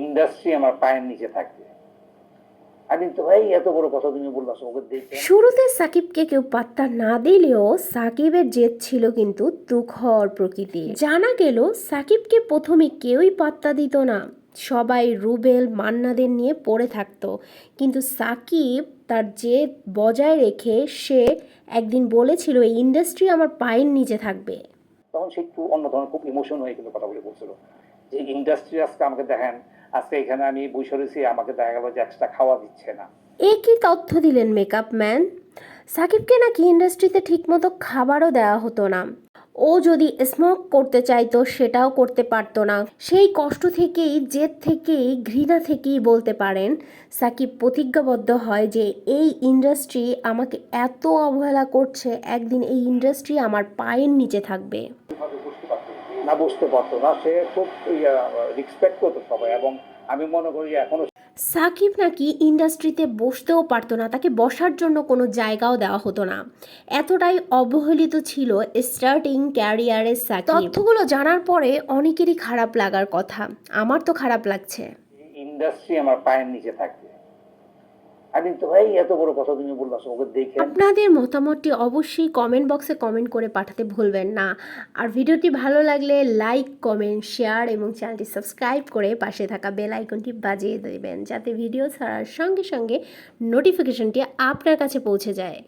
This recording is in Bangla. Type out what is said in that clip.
ইন্ডাস্ট্রি আমার পায়ের নিচে থাকবে। শুরুতে সাকিবকে কেউ পাত্তা না দিলেও সাকিবের জেদ ছিল কিন্তু প্রকৃতি। জানা গেল সাকিবকে প্রথমে কেউই পাত্তা দিত না। সবাই রুবেল মান্নাদের নিয়ে পড়ে থাকতো। কিন্তু সাকিব তার জেদ বজায় রেখে সে একদিন বলেছিল এই ইন্ডাস্ট্রি আমার পায়ের নিচে থাকবে। তখন সে একটু অন্য ধরনের খুব ইমোশন হয়ে কিন্তু কথা বলে বলছিল। যে ইন্ডাস্ট্রি আজকে আমাকে দেখেন আজকে এখানে আমি বসে রয়েছি, আমাকে দেখা গেল যে এক্সট্রা খাওয়া দিচ্ছে না। একই তথ্য দিলেন মেকআপ ম্যান সাকিবকে নাকি ইন্ডাস্ট্রিতে ঠিকমতো খাবারও দেওয়া হতো না। ও যদি স্মোক করতে চাইতো, সেটাও করতে পারতো না। সেই কষ্ট থেকেই, জেদ থেকেই, ঘৃণা থেকেই বলতে পারেন, সাকিব প্রতিজ্ঞাবদ্ধ হয় যে এই ইন্ডাস্ট্রি আমাকে এত অবহেলা করছে, একদিন এই ইন্ডাস্ট্রি আমার পায়ের নিচে থাকবে। না বুঝতে পারতো না সে খুব রেসপেক্ট করতো সবাই এবং আমি মনে করি এখনও সাকিব নাকি ইন্ডাস্ট্রিতে বসতেও পারতো না তাকে বসার জন্য কোনো জায়গাও দেওয়া হতো না। এতটাই অবহেলিত ছিল স্টার্টিং ক্যারিয়ারের সাকিব। তথ্যগুলো জানার পরে অনেকেরই খারাপ লাগার কথা আমার তো খারাপ লাগছে। ইন্ডাস্ট্রি আমার পায়ের নিচে থাকবে। আপনাদের মতামতটি অবশ্যই কমেন্ট বক্সে কমেন্ট করে পাঠাতে ভুলবেন না। আর ভিডিওটি ভালো লাগলে লাইক কমেন্ট শেয়ার এবং চ্যানেলটি সাবস্ক্রাইব করে পাশে থাকা বেল আইকনটি বাজিয়ে দেবেন, যাতে ভিডিও ছাড়ার সঙ্গে সঙ্গে নোটিফিকেশনটি আপনার কাছে পৌঁছে যায়।